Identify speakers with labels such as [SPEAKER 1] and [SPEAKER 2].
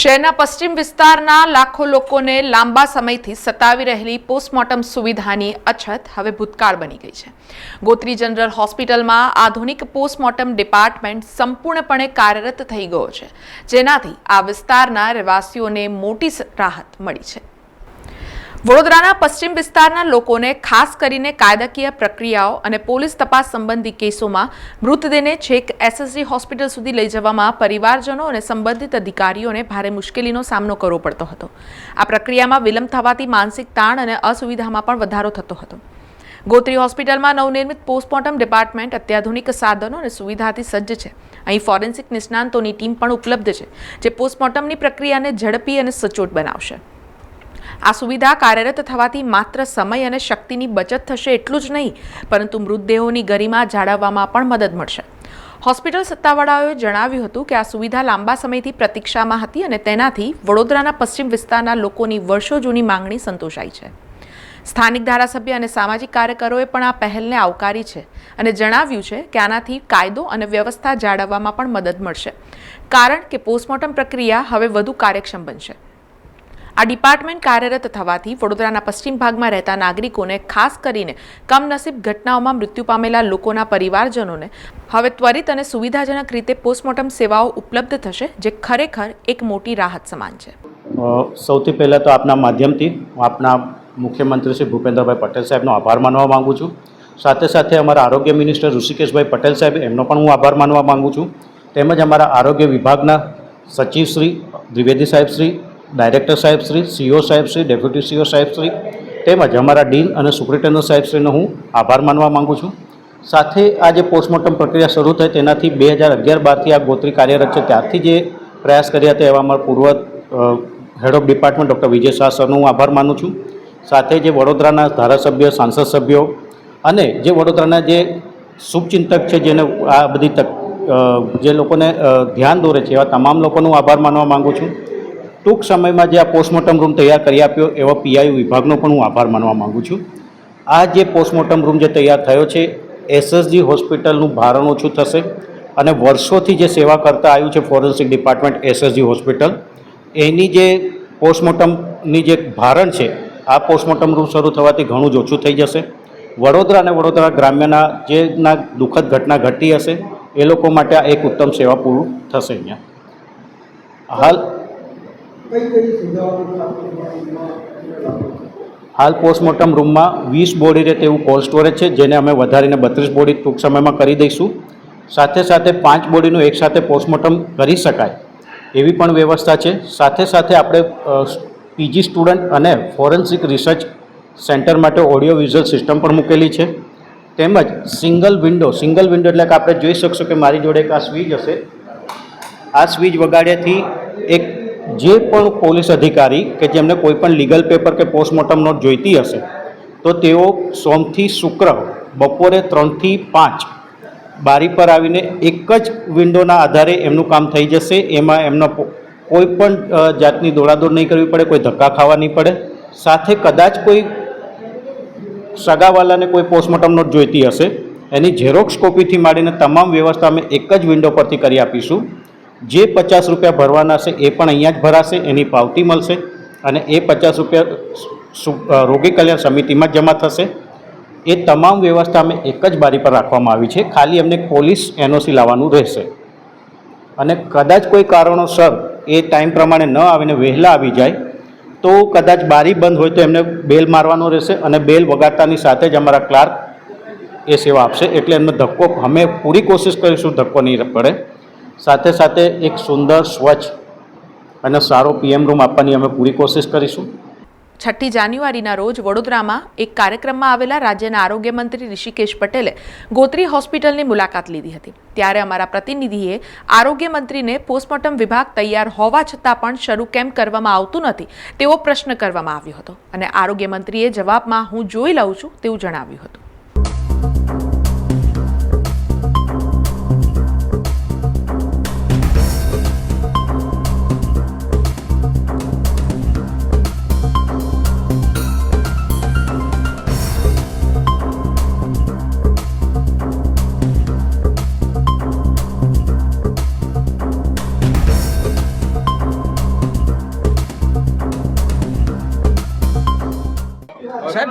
[SPEAKER 1] શહેરના પશ્ચિમ વિસ્તારના લાખો લોકોને લાંબા સમયથી સતાવી રહેલી પોસ્ટમોર્ટમ સુવિધાની અછત હવે ભૂતકાળ બની ગઈ છે. ગોત્રી જનરલ હોસ્પિટલમાં આધુનિક પોસ્ટમોર્ટમ ડિપાર્ટમેન્ટ સંપૂર્ણપણે કાર્યરત થઈ ગયો છે, જેનાથી આ વિસ્તારના રહેવાસીઓને મોટી રાહત મળી છે. વડોદરાના પશ્ચિમ વિસ્તારના લોકોને ખાસ કરીને કાયદાકીય પ્રક્રિયાઓ અને પોલીસ તપાસ સંબંધી કેસોમાં મૃતદેહને છેક એસએસજી હોસ્પિટલ સુધી લઈ જવામાં પરિવારજનો અને સંબંધિત અધિકારીઓને ભારે મુશ્કેલીનો સામનો કરવો પડતો હતો. આ પ્રક્રિયામાં વિલંબ થવાથી માનસિક તાણ અને અસુવિધામાં પણ વધારો થતો હતો. ગોત્રી હોસ્પિટલમાં નવનિર્મિત પોસ્ટમોર્ટમ ડિપાર્ટમેન્ટ અત્યાધુનિક સાધનો અને સુવિધાથી સજ્જ છે. અહીં ફોરેન્સિક નિષ્ણાંતોની ટીમ પણ ઉપલબ્ધ છે, જે પોસ્ટમોર્ટમની પ્રક્રિયાને ઝડપી અને સચોટ બનાવશે. આ સુવિધા કાર્યરત થવાથી માત્ર સમય અને શક્તિની બચત થશે એટલું જ નહીં, પરંતુ મૃતદેહોની ગરિમા જાળવવામાં પણ મદદ મળશે. હોસ્પિટલ સત્તાવાળાઓએ જણાવ્યું હતું કે આ સુવિધા લાંબા સમયથી પ્રતીક્ષામાં હતી અને તેનાથી વડોદરાના પશ્ચિમ વિસ્તારના લોકોની વર્ષો જૂની માંગણી સંતોષાઈ છે. સ્થાનિક ધારાસભ્ય અને સામાજિક કાર્યકરોએ પણ આ પહેલને આવકારી છે અને જણાવ્યું છે કે આનાથી કાયદો અને વ્યવસ્થા જાળવવામાં પણ મદદ મળશે. કારણ કે પોસ્ટમોર્ટમ પ્રક્રિયા હવે વધુ કાર્યક્ષમ બનશે. આ ડિપાર્ટમેન્ટ કાર્યરત થવાથી વડોદરાના પશ્ચિમ ભાગમાં રહેતા નાગરિકોને ખાસ કરીને કમનસીબ ઘટનાઓમાં મૃત્યુ પામેલા લોકોના પરિવારજનોને હવે ત્વરિત અને સુવિધાજનક રીતે પોસ્ટમોર્ટમ સેવાઓ ઉપલબ્ધ થશે, જે ખરેખર એક મોટી રાહત સમાન છે.
[SPEAKER 2] સૌથી પહેલાં તો આપના માધ્યમથી હું આપના મુખ્યમંત્રી શ્રી ભૂપેન્દ્રભાઈ પટેલ સાહેબનો આભાર માનવા માગું છું. સાથે સાથે અમારા આરોગ્ય મિનિસ્ટર ઋષિકેશભાઈ પટેલ સાહેબ, એમનો પણ હું આભાર માનવા માગું છું. તેમજ અમારા આરોગ્ય વિભાગના સચિવ શ્રી, દ્વિવેદી સાહેબ શ્રી ડાયરેક્ટર સાહેબ શ્રી, સીઓ સાહેબ શ્રી, ડેપ્યુટી સીઓ સાહેબ શ્રી તેમજ અમારા ડીન અને સુપ્રિન્ટેન્ડન્ટ સાહેબ શ્રીનો હું આભાર માનવા માગું છું. સાથે આ જે પોસ્ટમોર્ટમ પ્રક્રિયા શરૂ થઈ તેનાથી બે હજાર અગિયાર બારથી આ ગોત્રી કાર્યરત છે. ત્યારથી જે પ્રયાસ કર્યા હતા એવા અમારા પૂર્વ head of department doctor Vijay Shah સરનો હું આભાર માનું છું. સાથે જે વડોદરાના ધારાસભ્ય, સાંસદ સભ્યો અને જે વડોદરાના જે શુભચિંતક છે જેને આ બધી તક જે લોકોને ધ્યાન દોરે છે એવા તમામ લોકોનો આભાર માનવા માગું છું. ટૂંક સમયમાં જે આ પોસ્ટમોર્ટમ રૂમ તૈયાર કરી આપ્યો, એવા પીઆઈ વિભાગનો પણ હું આભાર માનવા માગું છું. આ જે પોસ્ટમોર્ટમ રૂમ જે તૈયાર થયો છે એસએસજી હોસ્પિટલનું ભારણ ઓછું થશે અને વર્ષોથી જે સેવા કરતા આવ્યું છે ફોરેન્સિક ડિપાર્ટમેન્ટ એસએસજી હોસ્પિટલ, એની જે પોસ્ટમોર્ટમની જે ભારણ છે, આ પોસ્ટમોર્ટમ રૂમ શરૂ થવાથી ઘણું જ ઓછું થઈ જશે. વડોદરા અને વડોદરા ગ્રામ્યના જેના દુઃખદ ઘટના ઘટી હશે, એ લોકો માટે આ એક ઉત્તમ સેવા પૂરું થશે અહીંયા. હાલ હાલ પોસ્ટમોર્ટમ રૂમમાં વીસ બોડી રહે તેવું કોલ્ડ સ્ટોરેજ છે, જેને અમે વધારીને બત્રીસ બોડી ટૂંક સમયમાં કરી દઈશું. સાથે સાથે પાંચ બોડીનું એકસાથે પોસ્ટમોર્ટમ કરી શકાય, એવી પણ વ્યવસ્થા છે. સાથે સાથે આપણે પીજી સ્ટુડન્ટ અને ફોરેન્સિક રિસર્ચ સેન્ટર માટે ઓડિયો વિઝ્યુઅલ સિસ્ટમ પણ મૂકેલી છે. તેમજ સિંગલ વિન્ડો સિંગલ વિન્ડો એટલે કે આપણે જોઈ શકશો કે મારી જોડે એક આ સ્વિચ હશે. આ સ્વિચ વગાડ્યાથી એક જે પણ પોલીસ અધિકારી કે જેમને કોઈ પણ લીગલ પેપર કે પોસ્ટમોર્ટમ નોટ જોઈતી હશે, તો તેઓ સોમથી શુક્ર, બપોરે ત્રણથી પાંચ બારી પર આવીને એક જ વિન્ડોના આધારે એમનું કામ થઈ જશે. એમાં એમનો કોઈ પણ જાતની દોડાદોડ નહીં કરવી પડે, કોઈ ધક્કા ખાવા નહીં પડે. સાથે કદાચ કોઈ સગાવાલાને કોઈ પોસ્ટમોર્ટમ નોટ જોઈતી હશે. એની ઝેરોક્સ કોપીથી માંડીને તમામ વ્યવસ્થા અમે એક જ વિન્ડો પરથી કરી આપીશું. જે પચાસ રૂપિયા ભરવાના છે એ પણ અહીંયા જ ભરાશે, એની પાવતી મળશે અને એ પચાસ રૂપિયા રોગી કલ્યાણ સમિતિમાં જમા થશે. એ તમામ વ્યવસ્થા અમે એક જ બારી પર રાખવામાં આવી છે. ખાલી એમને પોલીસ એનઓસી લાવવાનું રહેશે. અને કદાચ કોઈ કારણોસર એ ટાઈમ પ્રમાણે ન આવીને વહેલા આવી જાય, તો કદાચ બારી બંધ હોય તો એમને બેલ મારવાનો રહેશે અને બેલ વગાડતાની સાથે જ અમારા ક્લાર્ક એ સેવા આપશે. એટલે એમનો ધક્કો, અમે પૂરી કોશિશ કરીશું ધક્કો નહીં પડે. સાથે સાથે એક સુંદર સ્વચ્છ અને સારો પીએમ રૂમ આપવાની અમે પૂરી કોશિશ કરીશું.
[SPEAKER 1] છઠ્ઠી જાન્યુઆરીના રોજ વડોદરામાં એક કાર્યક્રમમાં આવેલા રાજ્યના આરોગ્ય મંત્રી ઋષિકેશ પટેલે ગોત્રી હોસ્પિટલની મુલાકાત લીધી હતી. ત્યારે અમારા પ્રતિનિધિએ આરોગ્ય મંત્રીને પોસ્ટમોર્ટમ વિભાગ તૈયાર હોવા છતાં પણ શરૂ કેમ કરવામાં આવતું નથી તેવો પ્રશ્ન કરવામાં આવ્યો હતો. અને આરોગ્ય મંત્રીએ જવાબમાં હું જોઈ લઉં છું તેવું જણાવ્યું હતું.